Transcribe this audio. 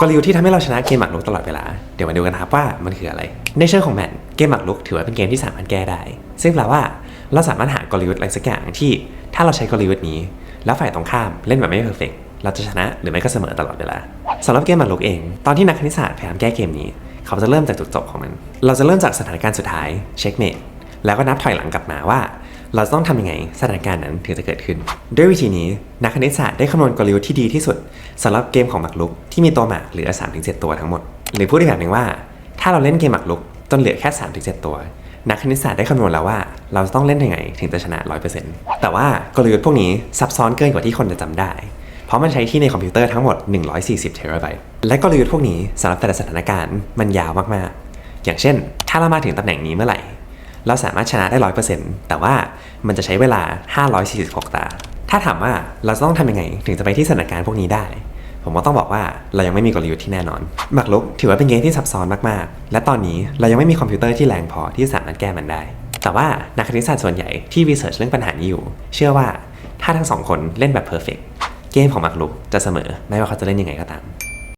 กลยุทธ์ที่ทำให้เราชนะเกมหมากรุกตลอดเวลา เดี๋ยวมาดูกันครับว่ามันคืออะไร ในเชิงของแมนเกมหมากรุกถือว่าเป็นเกมที่สามารถแก้ได้ ซึ่งแปลว่าเราสามารถหากลยุทธ์อะไรสักอย่างที่ถ้าเราใช้กลยุทธ์นี้ แล้วฝ่ายตรงข้ามเล่นแบบไม่เพอร์เฟกเราจะชนะหรือไม่ก็เสมอตลอดเวลาสำหรับเกมหมากรุกเอง ตอนที่นักคณิตศาสตร์พยายามแก้เกมนี้ เขาจะเริ่มจากจุดจบของมัน เราจะเริ่มจากสถานการณ์สุดท้ายเช็คเมท แล้วก็นับถอยหลังกลับมาว่า เราต้องทำยังไงสถานการณ์นั้นถึงจะเกิดขึ้น ด้วยวิธีนี้นักคณิตศาสตร์ได้คำนวณกลยุทธ์ที่ดีที่สุดสำหรับเกมของหมากรุกที่มีตัวหมากเหลือ 3-7 ตัวทั้งหมด หรือพูดอีกแบบหนึ่งว่า ถ้าเราเล่นเกมหมากรุกจนเหลือแค่ 3-7 ตัว นักคณิตศาสตร์ได้คำนวณแล้วว่า เราต้องเล่นยังไงถึงจะชนะ 100%แต่ว่ากลยุทธ์พวกนี้ซับซ้อนเกินกว่าที่คนจะจำได้เพราะมันใช้ที่ในคอมพิวเตอร์ทั้งหมด 140 เทราไบต์และกลยุทธ์พวกนี้สำหรับแต่ละสถานการณ์มันยาวมาก ๆ อย่างเช่น ถ้าเรามาถึงตำแหน่งนี้เมื่อไหร่ เราสามารถชนะได้ร้อยเปอร์เซ็นต์แต่ว่ามันจะใช้เวลา 546 ตา ถ้าถามว่าเราจะต้องทำยังไง ถึงจะไปที่สถานการณ์พวกนี้ได้ ผมก็ต้องบอกว่าเรายังไม่มีกลยุทธ์ที่แน่นอนหมากรุกถือว่าเป็นเกมที่ซับซ้อนมากๆ และตอนนี้เรายังไม่มีคอมพิวเตอร์ที่แรงพอที่จะสามารถแก้มันได้ แต่ว่านักคณิตศาสตร์ส่วนใหญ่ที่รีเสิร์ชเรื่องปัญหานี้อยู่ เชื่อว่าถ้าทั้งสองคนเล่นแบบเพอร์เฟกเกมของหมากรุกจะเสมอไม่ว่าเขาจะเล่นยังไงก็ตาม